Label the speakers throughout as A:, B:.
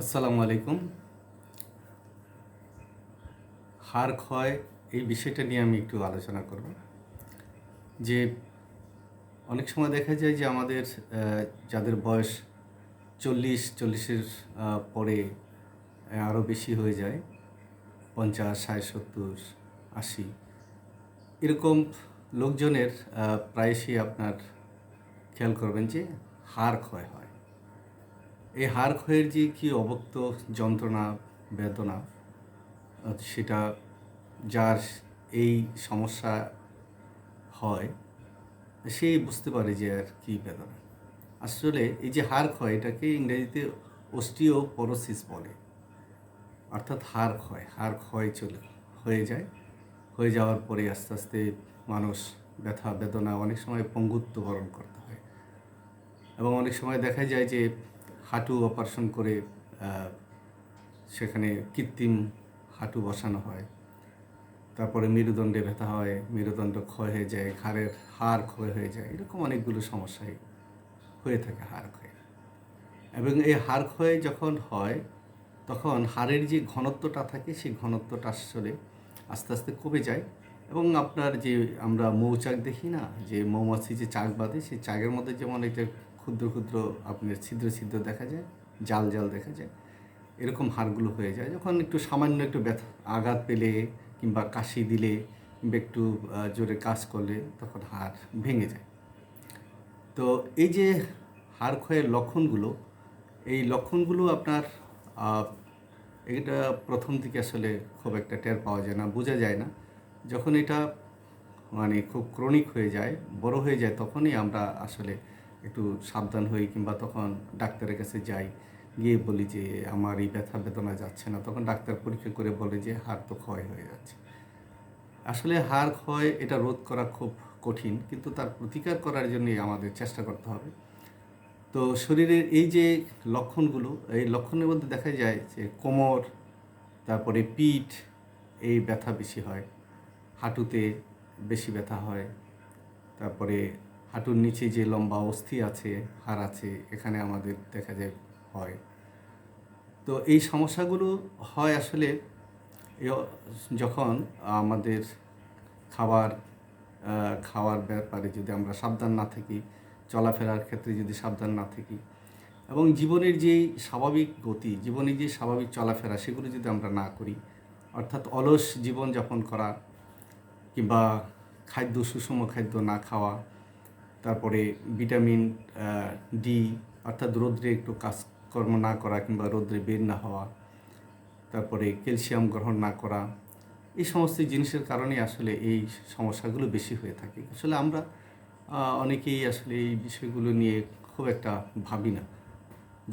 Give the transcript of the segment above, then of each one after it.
A: আসসালামু আলাইকুম। হার ক্ষয় এই বিষয়টা নিয়ে আমি একটু আলোচনা করব। যে অনেক সময় দেখা যায় যে আমাদের যাদের বয়স চল্লিশ, চল্লিশের পরে আরও বেশি হয়ে যায়, পঞ্চাশ, ষাট, সত্তর, আশি, এরকম লোকজনের প্রায়শই আপনার খেয়াল করবেন যে হার ক্ষয় হয়। এই হাড় ক্ষয়ের যে কি অবক্ত যন্ত্রণা, বেদনা সেটা যার এই সমস্যা হয় সেই বুঝতে পারে যে আর কি বেদনা। আসলে এই যে হাড় ক্ষয় এটাকে ইংরেজিতে অস্টিওপোরোসিস বলে। অর্থাৎ হাড় ক্ষয় হাড় ক্ষয় চলে, হয়ে যায়। হয়ে যাওয়ার পরে আস্তে আস্তে মানুষ ব্যথা, বেদনা অনেক সময় পঙ্গুত্ব বরণ করতে হয়। এবং অনেক সময় দেখা যায় যে হাঁটু অপারেশন করে সেখানে কৃত্রিম হাঁটু বসানো হয়। তারপরে মেরুদণ্ডে ব্যথা হয়, মেরুদণ্ড ক্ষয় হয়ে যায়, ঘাড়ের হাড় ক্ষয় হয়ে যায়, এরকম অনেকগুলো সমস্যাই হয়ে থাকে হাড় ক্ষয়। এবং এই হাড় ক্ষয় যখন হয়, তখন হাড়ের যে ঘনত্বটা থাকে, সেই ঘনত্বটা আসলে আস্তে আস্তে কমে যায় এবং আপনার যে আমরা মৌচাক দেখি না, যে মৌমাছি যে চাক বাঁধে, সেই চাকের মধ্যে যেমন একটা ক্ষুদ্র ক্ষুদ্র আপনার ছিদ্র ছিদ্র দেখা যায়, জাল জাল দেখা যায়, এরকম হাড়গুলো হয়ে যায়। যখন একটু সামান্য একটু ব্যথা, আঘাত পেলে কিংবা কাশি দিলে কিংবা একটু জোরে কাজ করলে তখন হাড় ভেঙে যায়। তো এই যে হাড় ক্ষয়ের লক্ষণগুলো, এই লক্ষণগুলো আপনার এটা প্রথম দিকে আসলে খুব একটা টের পাওয়া যায় না, বোঝা যায় না। যখন এটা মানে খুব ক্রনিক হয়ে যায়, বড় হয়ে যায়, তখনই আমরা আসলে একটু সাবধান হই কিংবা তখন ডাক্তারের কাছে যাই। গিয়ে বলি যে, আমার এই ব্যথা বেদনা যাচ্ছে না। তখন ডাক্তার পরীক্ষা করে বলে যে, হাড় তো ক্ষয় হয়ে যাচ্ছে। আসলে হাড় ক্ষয় এটা রোধ করা খুব কঠিন, কিন্তু তার প্রতিকার করার জন্যই আমাদের চেষ্টা করতে হবে। তো শরীরের এই যে লক্ষণগুলো, এই লক্ষণের মধ্যে দেখা যায় যে, কোমর, তারপরে পিঠ এই ব্যথা বেশি হয়, হাঁটুতে বেশি ব্যথা হয়, তারপরে হাঁটুর নিচে যে লম্বা অস্থি আছে, হাড় আছে, এখানে আমাদের দেখা যায় হয়। তো এই সমস্যাগুলো হয় আসলে যখন আমাদের খাবার খাওয়ার ব্যাপারে যদি আমরা সাবধান না থাকি, চলাফেরার ক্ষেত্রে যদি সাবধান না থাকি এবং জীবনের যে স্বাভাবিক গতি, জীবনের যে স্বাভাবিক চলাফেরা সেগুলো যদি আমরা না করি, অর্থাৎ অলস জীবনযাপন করা কিংবা খাদ্য, সুষম খাদ্য না খাওয়া তারপরে ভিটামিন ডি অর্থাৎ রৌদ্রে একটু কাজকর্ম না করা কিংবা রৌদ্রে বের না হওয়া, তারপরে ক্যালসিয়াম গ্রহণ না করা, এই সমস্ত জিনিসের কারণে আসলে এই সমস্যাগুলো বেশি হয়ে থাকে। আসলে আমরা অনেকেই আসলে এই বিষয়গুলো নিয়ে খুব একটা ভাবি না।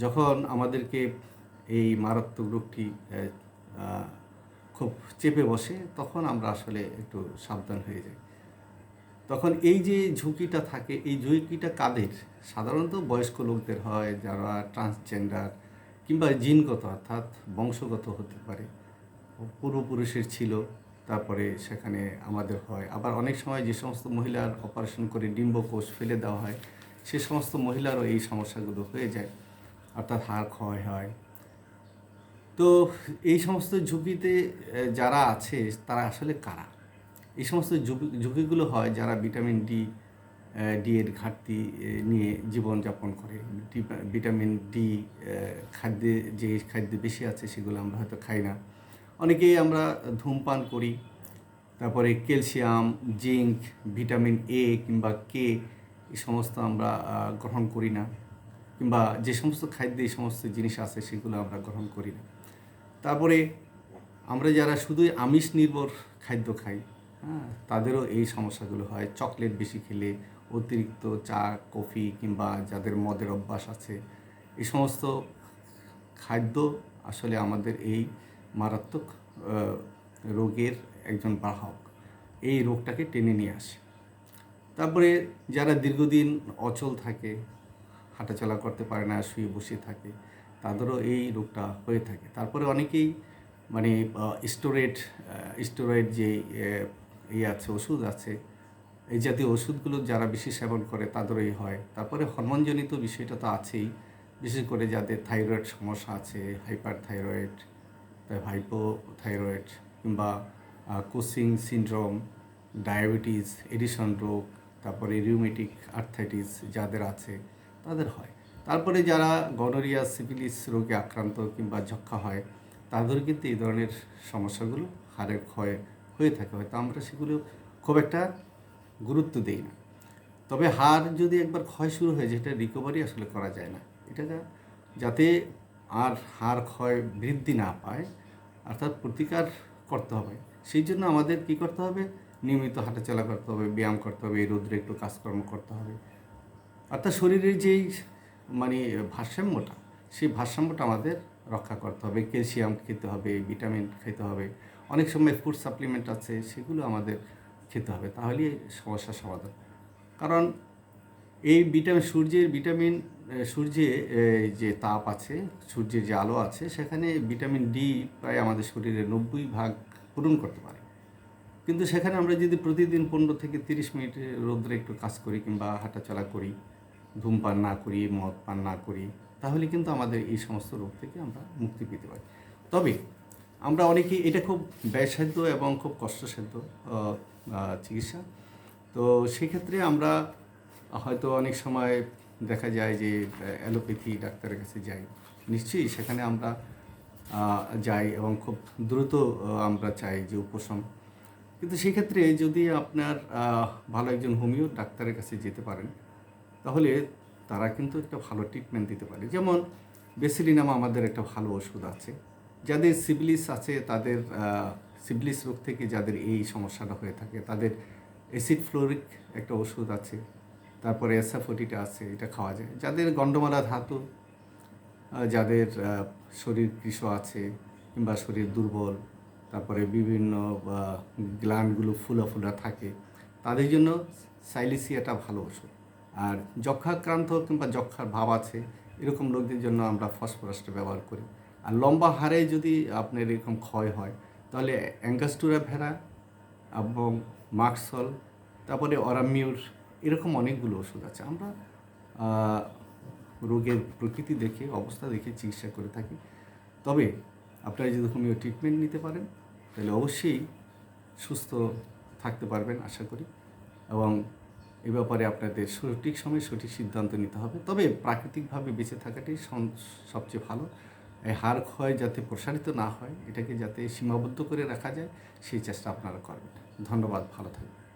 A: যখন আমাদেরকে এই মারাত্মক রোগটি খুব চেপে বসে, তখন আমরা আসলে একটু সাবধান হয়ে যাই। তখন এই যে ঝুঁকিটা থাকে, এই ঝুঁকিটা কাদের? সাধারণত বয়স্ক লোকদের হয়, যারা ট্রান্সজেন্ডার কিংবা জিনগত অর্থাৎ বংশগত হতে পারে। পূর্বপুরুষের ছিল, তারপরে সেখানে আমাদের হয়। আবার অনেক সময় যে সমস্ত মহিলার অপারেশন করে ডিম্বকোষ ফেলে দেওয়া হয়, সে সমস্ত মহিলারও এই সমস্যাগুলো হয়ে যায়। অর্থাৎ হাড় ক্ষয় হয়। তো এই সমস্ত ঝুঁকিতে যারা আছে, তারা আসলে কারা? এই সমস্ত ঝুঁকি ঝুঁকিগুলো হয় যারা ভিটামিন ডি ডি এর ঘাটতি নিয়ে জীবনযাপন করে। ভিটামিন ডি খাদ্যে যে খাদ্য বেশি আছে সেগুলো আমরা হয়তো খাই না। অনেকেই আমরা ধূমপান করি, তারপরে ক্যালসিয়াম, জিঙ্ক, ভিটামিন এ কিংবা কে এই সমস্ত আমরা গ্রহণ করি না। কিংবা যে সমস্ত খাদ্যে এই সমস্ত জিনিস আছে সেগুলো আমরা গ্রহণ করি না। তারপরে আমরা যারা শুধুই আমিষ নির্ভর খাদ্য খাই হ্যাঁ তাদেরও এই সমস্যাগুলো হয়। চকলেট বেশি খেলে অতিরিক্ত চা, কফি কিংবা যাদের মদের অভ্যাস আছে, এই সমস্ত খাদ্য আসলে আমাদের এই মারাত্মক রোগের একজন বাহক। এই রোগটাকে টেনে নিয়ে আসে। তারপরে যারা দীর্ঘদিন অচল থাকে, হাঁটাচলা করতে পারে না, শুয়ে বসে থাকে, তাদেরও এই রোগটা হয়ে থাকে। তারপরে অনেকেই মানে স্টোরেড স্টোরয়েড যে ইয়ে আছে, ওষুধ আছে। এই জাতীয় ওষুধগুলো যারা বেশি সেবন করে তাদেরই হয়। তারপরে হরমোনজনিত বিষয়টা তো আছেই। বিশেষ করে যাদের থাইরয়েড সমস্যা আছে হাইপার থাইরয়েড হাইপো থাইরয়েড কিংবা কোসিং সিনড্রোম, ডায়াবেটিস, এডিশন রোগ, তারপরে রিউমেটিক আর্থাইটিস যাদের আছে, তাদের হয়। তারপরে যারা গনোরিয়া সিফিলিস রোগে আক্রান্ত কিংবা যক্ষা হয়, তাদের কিন্তু এই ধরনের সমস্যাগুলো হাড়ের ক্ষয় হয়ে থাকে, হয়তো আমরা সেগুলো খুব একটা গুরুত্ব দিই না। তবে হাড় যদি একবার ক্ষয় শুরু হয়ে যায়, এটা রিকভারি আসলে করা যায় না। এটা যাতে আর হাড় ক্ষয় বৃদ্ধি না পায় অর্থাৎ প্রতিকার করতে হবে। সেই জন্য আমাদের কি করতে হবে? নিয়মিত হাঁটাচলা করতে হবে, ব্যায়াম করতে হবে রোদ্রে একটু কাজকর্ম করতে হবে। অর্থাৎ শরীরের যেই মানে ভারসাম্যটা, সেই ভারসাম্যটা আমাদের রক্ষা করতে হবে। ক্যালসিয়াম খেতে হবে, ভিটামিন খেতে হবে। অনেক সময় ফুড সাপ্লিমেন্ট আছে, সেগুলো আমাদের খেতে হবে, তাহলেই সমস্যার সমাধান। কারণ এই ভিটামিন সূর্যের ভিটামিন সূর্যে যে তাপ আছে, সূর্যের যে আলো আছে, সেখানে ভিটামিন ডি প্রায় আমাদের শরীরে নব্বই ভাগ পূরণ করতে পারে। কিন্তু সেখানে আমরা যদি প্রতিদিন পনেরো থেকে তিরিশ মিনিট রোদ্রে একটু কাজ করি কিংবা হাঁটাচলা করি, ধূমপান না করি, মদ পান না করি, তাহলে কিন্তু আমাদের এই সমস্ত রোগ থেকে আমরা মুক্তি পেতে পারি। তবে আমরা অনেকেই, এটা খুব ব্যয়সাধ্য এবং খুব কষ্টসাধ্য চিকিৎসা। তো সেক্ষেত্রে আমরা হয়তো অনেক সময় দেখা যায় যে অ্যালোপ্যাথি ডাক্তারের কাছে যাই। নিশ্চয়ই সেখানে আমরা যাই এবং খুব দ্রুত আমরা চাই যে উপশম। কিন্তু সেক্ষেত্রে যদি আপনার ভালো একজন হোমিও ডাক্তারের কাছে যেতে পারেন, তাহলে তারা কিন্তু একটা ভালো ট্রিটমেন্ট দিতে পারে। যেমন বেসিলিনাম আমাদের একটা ভালো ওষুধ আছে। যাদের সিবলিস আছে, তাদের সিবলিস রোগ থেকে যাদের এই সমস্যাটা হয়ে থাকে, তাদের অ্যাসিড ফ্লোরিক একটা ওষুধ আছে, তারপরে এসাফোটিটা আছে, এটা খাওয়া যায়। যাদের গন্ডমালা ধাতু যাদের শরীর কৃষ আছে কিংবা শরীর দুর্বল, তারপরে বিভিন্ন গ্ল্যান্ডগুলো ফুলা ফুলা থাকে, তাদের জন্য সাইলিসিয়াটা ভালো ওষুধ। আর যক্ষাক্রান্ত কিংবা যক্ষার ভাব আছে, এরকম লোকদের জন্য আমরা ফসফরাসটা ব্যবহার করি। আর লম্বা হারে যদি আপনার এরকম ক্ষয় হয়, তাহলে অ্যাঙ্গাস্টুরা ভেড়া এবং মাক্সল তারপরে অরামিউর, এরকম অনেকগুলো ওষুধ আছে। আমরা রোগের প্রকৃতি দেখে, অবস্থা দেখে চিকিৎসা করে থাকি। তবে আপনারা যদি হোমিও ট্রিটমেন্ট নিতে পারেন, তাহলে অবশ্যই সুস্থ থাকতে পারবেন, আশা করি। এবং এ ব্যাপারে আপনাদের সঠিক সময়ে সঠিক সিদ্ধান্ত নিতে হবে। তবে প্রাকৃতিকভাবে বেঁচে থাকাটাই সবচেয়ে ভালো। এই হার ক্ষয় যাতে প্রসারিত না হয়, এটাকে যাতে সীমাবদ্ধ করে রাখা যায়, সেই চেষ্টা আপনারা করবেন। ধন্যবাদ, ভালো থাকবেন।